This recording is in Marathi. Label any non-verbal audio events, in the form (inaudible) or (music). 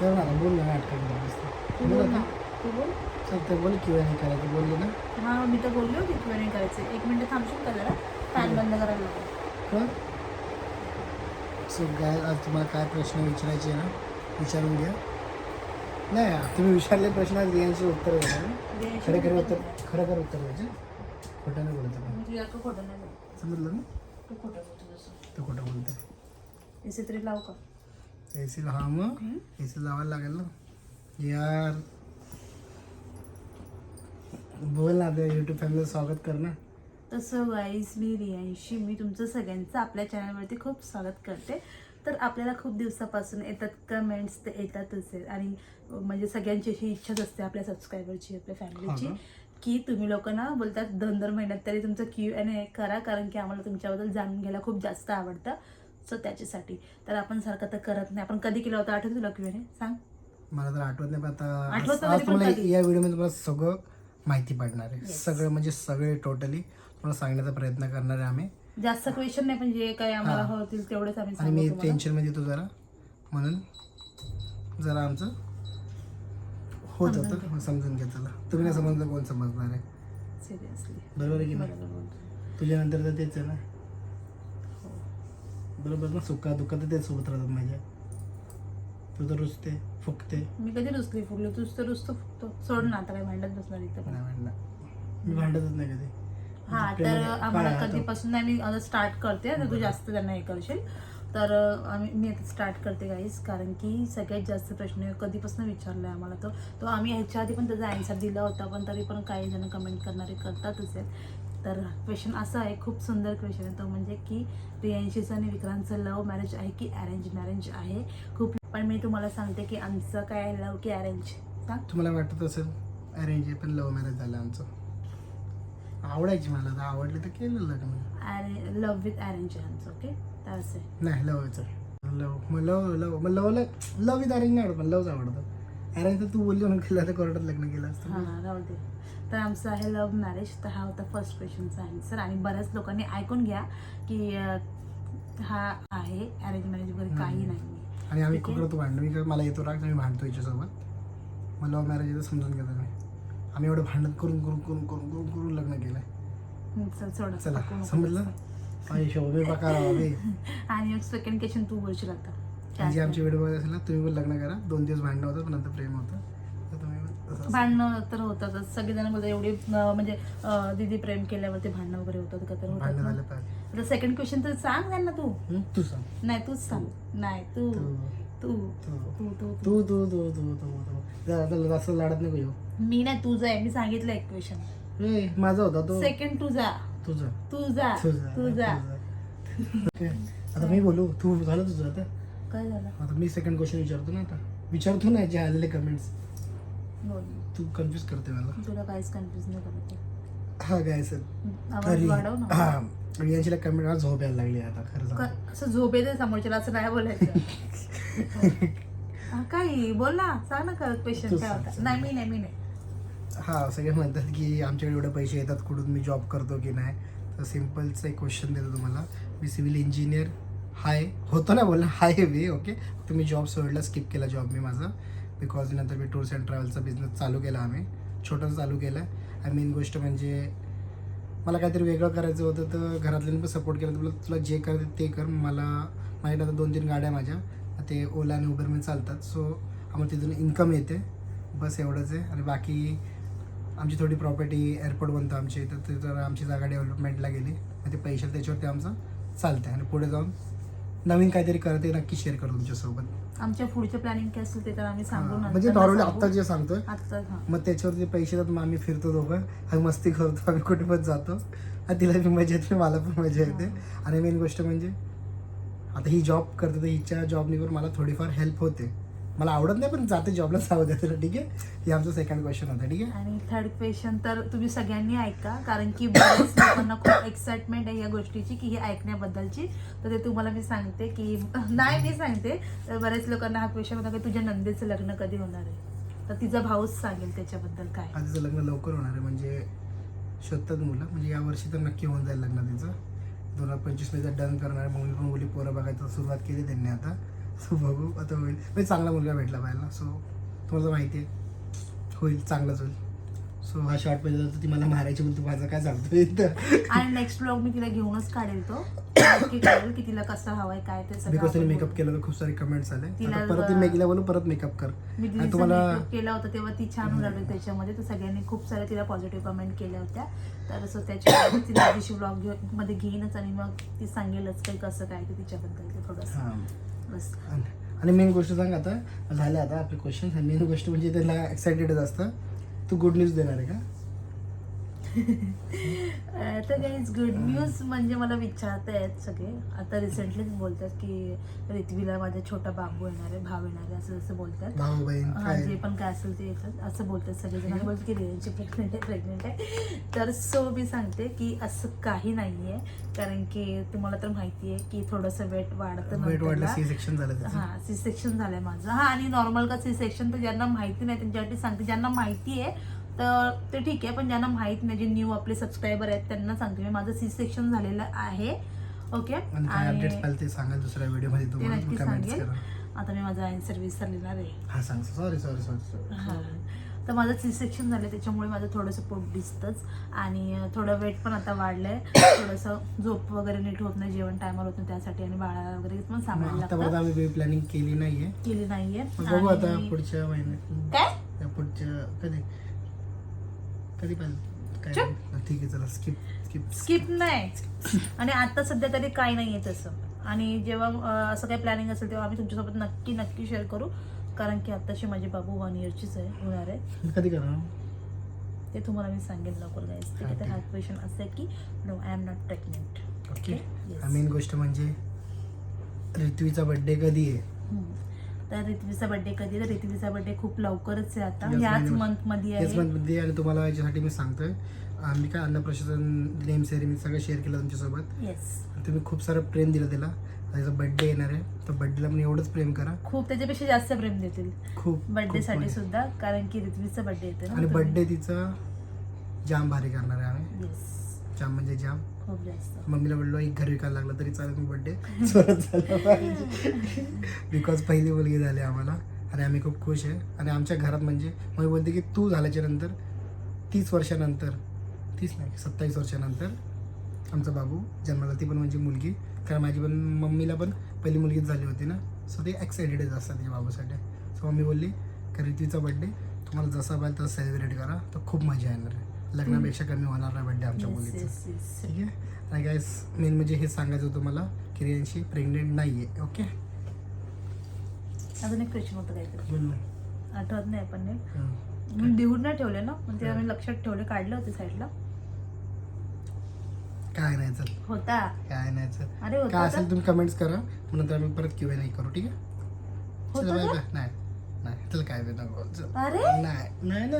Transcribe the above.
कर ना बोल ना नाटक तू बोल ना. तू बोल. चालतं बोल किंवा नाही करायचं बोलली ना. हा मी तर बोलली होती किंवा नाही करायचं. एक मिनिट थांबशील का जरा? फॅन बंद करायला का सो काय आज तुम्हाला काय प्रश्न विचारायचे आहे ना विचारून घ्या. नाही तुम्ही विचारले प्रश्न आज यांचे उत्तर द्या ना. खरे खरे उत्तर? खरं खरं उत्तर द्यायचे. खोटं नाही बोलत आपण. मी तुझ्याकडं खोटं नाही बोलत. समजलं ना? तू खोटं बोलतो जसं तो खोटं बोलतोय. एसी तरी लाव का? ए सी हा मग ए सी लावायला लागेल ना. यार. बोल ना आपल्या यूट्यूब फॅमिलीचं स्वागत कर ना. तसं वाईज मी रियांशी मी तुमचं सगळ्यांचं आपल्या चॅनलवरती खूप स्वागत करते. तर आपल्याला खूप दिवसापासून येतात कमेंट्स ते येतातच आहेत. आणि म्हणजे सगळ्यांची अशी इच्छाच असते आपल्या सबस्क्रायबरची आपल्या फॅमिलीची की तुम्ही लोक ना बोलतात दोन दोन महिन्यात तरी तुमचं क्यू एन ए करा. कारण की आम्हाला तुमच्याबद्दल जाणून घ्यायला खूप जास्त आवडतं. सो त्याच्यासाठी. तर आपण सारखं तर करत नाही. आपण कधी केलं होतं? आठवतं तुला क्यू सांग. मला तर आठवत नाही पण आता आज- तुम्हाला? या व्हिडिओमध्ये तुम्हाला सगळं माहिती पडणार आहे. सगळं म्हणजे सगळे टोटली तुम्हाला सांगण्याचा प्रयत्न करणार आहे आम्ही. जास्त क्वेश्चन नाही पण जे काही आम्हाला. होतील तेवढेच आम्ही आणि मी. टेन्शनमध्ये येतो जरा. म्हणून जरा आमचं होत होतं. समजून घ्या चला तुम्ही नाही समजलं कोण समजणार आहे? सिरियसली बरोबर आहे की नाही. तुझ्यानंतर तर तेच आहे ना. बरोबर ना सुका दुःखात तेच सोबत राहतात माझ्या. तू तर रुचते फुकते. मी कधी रुसली फुगली? तूच तर रुसतो फुगतो. सोड ना आता काय भांडत बसणार इथं पण. नाही म्हणलं मी भांडतच नाही कधी. हा तर प्रेमाने- आम्हाला काय आता? कधीपासून नाही मी आता स्टार्ट करते तर तू जास्त त्यांना हे करशील. तर आम्ही मी आता स्टार्ट करते गाईस कारण की सगळ्यात जास्त प्रश्न कधीपासून विचारला आहे आम्हाला तो. तो आम्ही ह्याच्या आधी पण त्याचा आन्सर दिला होता पण तरी पण काही जण कमेंट करणारे करतातच आहेत. तर क्वेश्चन असा आहे खूप सुंदर क्वेश्चन आहे तो म्हणजे की प्रियांशीचं आणि विक्रांतचं लव्ह मॅरेज आहे की अरेंज मॅरेज आहे? खूप पण मी तुम्हाला सांगते की आमचं काय आहे लव्ह की अरेंज सांग तुम्हाला वाटत असेल अरेंज आहे पण लव्ह मॅरेज झालं आमचं. आवडायची मला तर आवडले तर केलं लग्न. अरे लव्ह विथ अरेंज आहे आमचं ओके तर असं नाही लवचं लव मग लव लव मग लवला लव विथ अरेंज नाही आवडत पण लवच आवडतं. अरेंज तर तू बोलली म्हणून केलं तर कोर्टात लग्न केलं असतं. हां राहू दे. तर आमचं आहे लव्ह मॅरेज तर हा होता फर्स्ट क्वेश्चनचा आन्सर आणि बऱ्याच लोकांनी ऐकून घ्या की अं, हा आहे अरेंज मॅरेज वगैरे काही नाही आणि आम्ही खूप आहे. करतो भांडण. मी मला येतो राग मी भांडतो याच्यासोबत मग लव्ह मॅरेज तर समजून घेतो मी आम्ही एवढं भांडण करून करून करून करून करून करून लग्न केलंय. हम्म, चल सोड. चला नको, नको समजलं. आई शोभे बकार हवे आणि सेकंड क्वेश्चन तू बोलशील आता. आणि जी आमची वेळ बघत असेल ना तुम्ही पण लग्न करा. दोन दिवस भांडणं होतं पण नंतर प्रेम होतं. भांडणं तर होतातच सगळेजण म्हणजे एवढी म्हणजे दिदी दीदी प्रेम केल्यावरती भांडणं वगैरे होतात का तर होतात सेकंड क्वेश्चन तर सांग ना तू. तू सांग. नाही तूच सांग. नाही तू. तू. तू. तू. तू तू तू. तू तू तू तू लाडत मी नाही तुझं आहे मी सांगितलं एक क्वेश्चन माझा होता तो. सेकंड तुझा तुझा तुझा तुझा तुझा तुझा आता मी बोलू. तू झालं तुझं आता? काय झालं? आता मी सेकंड क्वेश्चन विचारतो ना आता. विचारतो ना जे आलेले कमेंट्स बोल. तू कन्फ्युज करते मला. तुला काहीच कन्फ्युज नाही करत हा काय सर आवाज तरी वाढव ना. हा. यांची कमेंट मला झोप यायला लागली आता खरं सांगतो. क- असं झोप येते समोरच्याला असं नाही बोलायचं. (laughs) हा, काही. बोल ना. सांग ना क्वेश्चन तू काय सांग, होता. सांग. नाही मी नाही मी नाही. हा सगळे म्हणतात की आमच्याकडे एवढे पैसे येतात कुठून मी जॉब करतो की नाही? तर सिम्पलचं एक क्वेश्चन देतो तुम्हाला. मी सिव्हिल इंजिनियर हाय होतो ना बोलणं? हाय वे ओके तुम्ही जॉब सोडला स्किप केला जॉब मी माझा. बिकॉज नंतर मी टूर्स अँड ट्रॅव्हलचा बिझनेस चालू केला आम्ही. छोटं चालू केलं. आणि मेन गोष्ट म्हणजे मला काहीतरी वेगळं करायचं होतं तर घरातल्यांनी पण सपोर्ट केला. तुला तुला जे कर ते कर. मला माझ्याकडे आता दोन तीन गाड्या माझ्या. ते ओला आणि उबरमध्ये चालतात. सो आम्हाला तिथून इन्कम येते. बस एवढंच आहे. आणि बाकी आमची थोडी प्रॉपर्टी एअरपोर्ट बनतं आमच्या इथं. ते तर आमची जागा डेव्हलपमेंटला गेली. मग ते पैशाला त्याच्यावरती आमचं चालतं आणि पुढे जाऊन नवीन काहीतरी करते नक्की शेअर करू तुमच्यासोबत. आमच्या पुढचं प्लॅनिंग काय असेल ते तर आम्ही सांगू हां, नंतर म्हणजे नॉर्मली सांगू. आत्ता जे सांगतोय आत्ता हा. मग त्याच्यावरती पैसे येतात मग आम्ही फिरतो दोघं. आम्ही मस्ती करतो आम्ही कुठे पण जातो. आणि तिला पण मजा येते मला पण मजा येते. आणि मेन गोष्ट म्हणजे आता ही जॉब करते तर हिच्या जॉबनीवर मला थोडीफार हेल्प होते. मला आवडत नाही पण जाते जॉबला जाऊ द्या तुला ठीक आहे? हे आमचं सेकंड क्वेश्चन होतं ठीक आहे? आणि थर्ड क्वेश्चन तर तुम्ही सगळ्यांनी ऐका कारण की बऱ्याच लोकांना खूप एक्साइटमेंट आहे या गोष्टीची की ही ऐकण्याबद्दलची. तर ते तुम्हाला मी सांगते की नाही मी सांगते. तर बऱ्याच लोकांना हा क्वेश्चन होता की तुझ्या नंदेचं लग्न कधी होणार आहे? तर तिचा भाऊच सांगेल त्याच्याबद्दल काय? आधीचं लग्न लवकर होणार आहे म्हणजे शोधतात मुलं. म्हणजे या वर्षी तर नक्की होऊन जाईल लग्न तिचं. दोन हजार पंचवीसमध्ये डन करणार आहे. मग मी पण मुली पोरं बघायचं सुरुवात केली त्यांनी आता. सो (laughs) बघू आता होईल. म्हणजे चांगला मुलगा भेटला पाहिजे सो तुम्हाला माहिती आहे. होईल चांगलंच होईल. सो हा शॉर्ट पाहिजे तर ती मला मारायची बोलतो माझं काय चालतोय इथं? (laughs) आणि नेक्स्ट ब्लॉग मी तिला घेऊनच काढेल तो. नक्की की तिला कसं हवंय काय ते सगळं बिकॉज तिने मेकअप. केलं तर खूप सारे कमेंट्स आले. तिला आता परत ती मेकीला बोलू परत मेकअप कर. मी आणि तुम्हाला केला होता तेव्हा ती छान उडाली त्याच्यामध्ये. तर सगळ्यांनी खूप साऱ्या तिला पॉझिटिव्ह कमेंट केल्या होत्या. तर सो त्याच्या तिला दिवशी ब्लॉगमध्ये घेईनच आणि मग ती सांगेलच काही कसं काय ते तिच्याबद्दल ते थोडंसं. हां. बस. आणि- मेन गोष्ट सांग आता झाल्या आता आपले क्वेश्चन मेन गोष्ट म्हणजे त्याला एक्साइटेडच असतं. तू गुड न्यूज देणार आहे का? तर काहीच गुड न्यूज म्हणजे मला विचारतायत सगळे. आता रिसेंटलीच बोलतात की रिथवीला माझा छोटा बाबू येणार आहे भाव येणार आहे असं जसं बोलतात. हा, जे पण काय असेल ते येतात असं बोलतात सगळेजण बोलतात की रियांची प्रेग्नेंट आहे प्रेग्नेंट आहे. तर सो मी सांगते की असं काही नाही आहे कारण की तुम्हाला तर माहिती आहे की थोडंसं वेट वाढतं नंतरला. सी सेक्शन झालं त्याचं. हा सी सेक्शन झालंय माझं. हा आणि नॉर्मल का सी सेक्शन तर ज्यांना माहिती नाही त्यांच्यासाठी सांगते. ज्यांना माहिती आहे तर ते ठीक आहे पण ज्यांना माहीत नाही जे न्यू आपले सबस्क्रायबर आहेत त्यांना सांगते. मी माझं सी सेक्शन झालेलं आहे. ओके आणि ते सांगा दुसऱ्या ते नक्की सांगेल. करा. आता मी माझा आन्सर विसरलेला आहे हा सांग. सॉरी सॉरी हा. सॉरी तर माझं सी सेक्शन झालं त्याच्यामुळे माझं थोडंसं पोट दिसतंच. आणि थोडं वेट पण आता वाढलंय. थोडंसं झोप वगैरे नीट होत नाही जेवण टायमावर होत नाही त्यासाठी आणि बाळाला वगैरे पण सांभाळायला आतापर्यंत लागतं. आम्ही प्लॅनिंग केली नाहीये. केली नाहीये. बघू आता आणि- पुढच्या महिन्यात. काय? त्या पुढच्या कधी? काय नाही. ठीक आहे चला स्किप स्किप स्किप नाही. आणि आता सध्या तरी काही नाहीये तसं. आणि जेव्हा अं, असं काही प्लॅनिंग असेल तेव्हा आम्ही तुमच्यासोबत नक्की नक्की शेअर करू. कारण की आताशी माझे बाबू वन इयरचीच आहे होणार आहे. कधी करणार? ते तुम्हाला मी सांगेन लवकर गाईस ठीक आहे तर हा क्वेश्चन असं आहे की no I am not pregnant okay. Main गोष्ट म्हणजे ऋत्वीचा बर्थडे कधी आहे? तर रिथवीचा बर्थडे कधी? तर रिथवीचा बर्थडे खूप लवकरच आहे आता. याच. मंथमध्ये आहे. मध्ये आणि तुम्हाला याच्यासाठी मी सांगतोय. आम्ही काय अन्नप्रशासन नेम सेरेमी सगळं शेअर केलं तुमच्यासोबत. येस तुम्ही खूप सारं प्रेम दिलं त्याला. त्याचा बर्थडे येणार आहे. तर बर्थडेला पण एवढंच प्रेम करा. खूप त्याच्यापेक्षा जास्त प्रेम देतील. खूप बर्थडे साठी. सुद्धा कारण की रिथवीचा बर्थडे येते आणि बर्थडे तिचा जाम भारी करणार आहे आम्ही. जाम म्हणजे जाम. खूप जास्त मम्मीला बोललो एक घर विकायला लागला तरी चालेल मी बड्डे (laughs) झाला पाहिजे. बिकॉज पहिली मुलगी झाली आम्हाला. आणि आम्ही खूप खुश आहे. आणि आमच्या घरात म्हणजे मग बोलते की तू झाल्याच्यानंतर तीस वर्षानंतर तीस नाही सत्तावीस वर्षानंतर आमचा बाबू जन्माला ती पण म्हणजे मुलगी. कारण माझी पण मम्मीला पण पहिली मुलगीच झाली होती ना. सो ते एक्सायटेडच असतात या बाबूसाठी. सो मम्मी बोलली कारण तिचा बड्डे तुम्हाला जसा पाहिजे तसं सेलिब्रेट करा. तर खूप मजा येणार आहे. लग्नापेक्षा कमी होणार नाही बड्डे आमच्या मुलीचा. ठीक आहे? आणि गायस मेन म्हणजे हे सांगायचं होतं मला की रियांशी प्रेग्नेंट नाही आहे ओके अजून एक क्वेश्चन होतं काहीतरी. बोल आठवत नाही पण नाही लिहून नाही ठेवले ना? ते आम्ही लक्षात ठेवले काढले होते साईडला काय नाही चल. होता. काय नाही चल. अरे काय असेल? तुम्ही कमेंट्स करा. नंतर आम्ही परत क्यू नाही करू ठीक आहे? नाही नाही. चल काय नाही नाही ना.